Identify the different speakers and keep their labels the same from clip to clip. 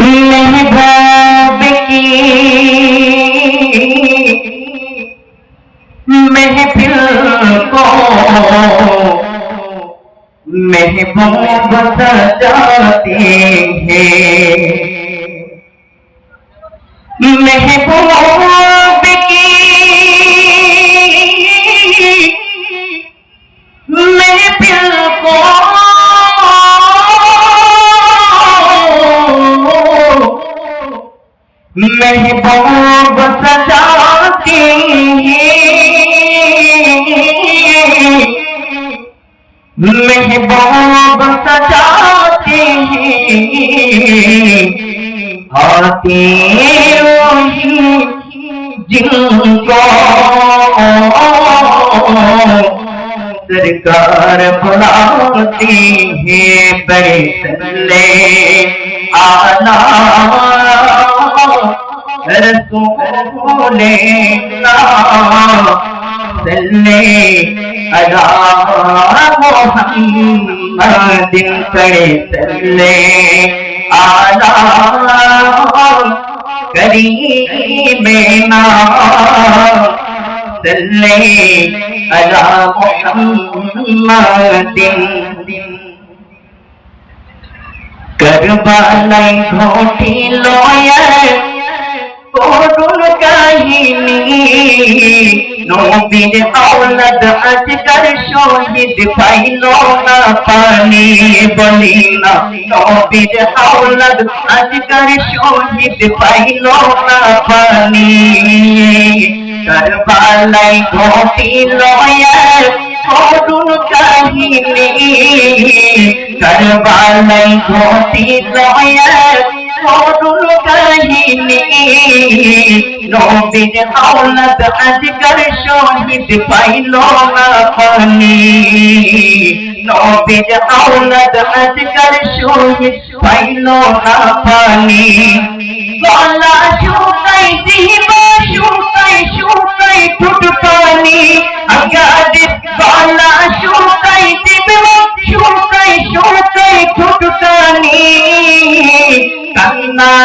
Speaker 1: महबूब की। महफिल को महबूब सजाते हैं। महबूब बहू बचा मही सजाती सचा हीको सरकार बैठ ले आना रसूले सल्ले अला मोहम्मदिन करे सल्ले आला करीबना सल्ले अला मोहम्मदिन करबालाई घोटी लोया নবীর আওলাদ আজকার শহীদ পাইল না পানি বলি না। নবীর আওলাদ আজকার শহীদ পাইল না পানি। করবালাই ঘটিল করুণ কাহিনী। করবালাই ঘটিল করুণ কাহিনী। নবীর আওলাদ আজকার শহীদ পাইল না পানি নবীর আওলাদ আজকার শহীদ পাইল না পানি গলা শুকাই দিব শুকাই শুকাই ঠুট পানি আগাদ গলা শুকাই দিব শুকাই শুকাই ঠুট পানি কান্নার আওয়াজ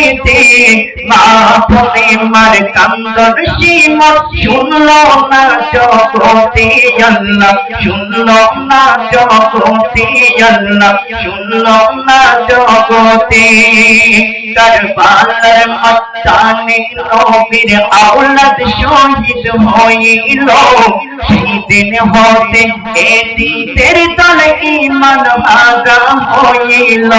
Speaker 1: শোকেতে মা ফতে মার কান্দর সীম শুনলো না জগতে আল্লাহ, শুনলো না জগতে আল্লাহ, শুনলো না জগতে। কারবালার মস্তানে নবীর আওলাদ শহীদ হইল সেই দিন হতে এদিতের দল ইমান ভাগা হইল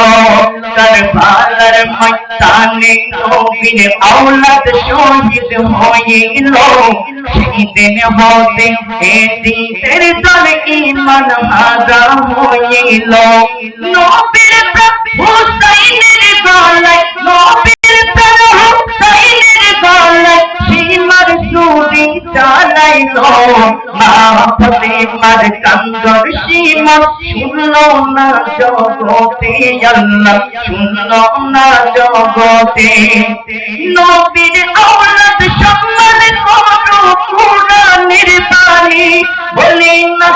Speaker 1: কারবালার মস্তানে নবীর আওলাদ শহীদ হইল সেই দিন হতে এদিতের দল ইমান ভাগা হইল নবীর হুসাইনের গলায় নবীর হুসাইনের গলায় সীমার সুরি চালাইল মা ফতে মার কান্দর সীমা শুনল না জগতে আল্লাহ শুনল না জগতে নবীর আওলাদ সম্মান করো কোরআনের বাণী বলি না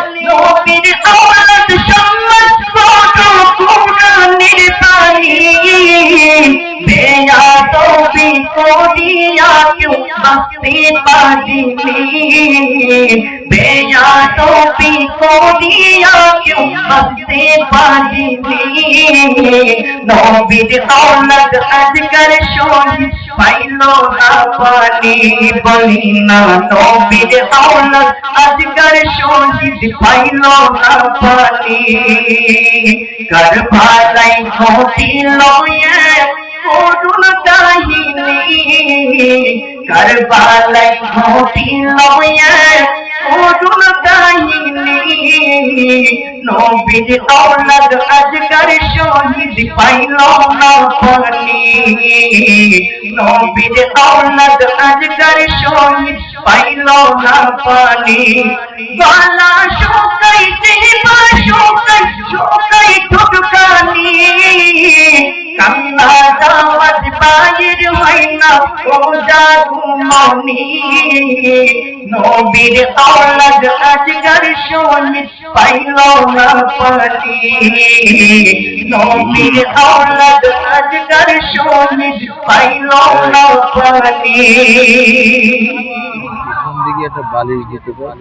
Speaker 1: বেয়া তবি করিয়া কেউ আসতে পারিনি নবীর আওলাদ আজকাল শহীদ পাইল না পানি বলি না নবীর আওলাদ আজকার শহীদ পাইল না পানি কারবালাই ঘটিল করুণ কাহিনী কারবালাই ঘটিল করুণ কাহিনী নবীর আওলাদ আজকার শহীদ পাইল না পানি নবীর আওলাদ আজকার শহীদ পাইল না পানি বাইর হয় না ও জাদু মনি। নবীর আওলাদ আজকার শহীদ পাইল না পানি। নবীর আওলাদ শহীদ পাইল না
Speaker 2: একটা বালির গেটে পাওয়া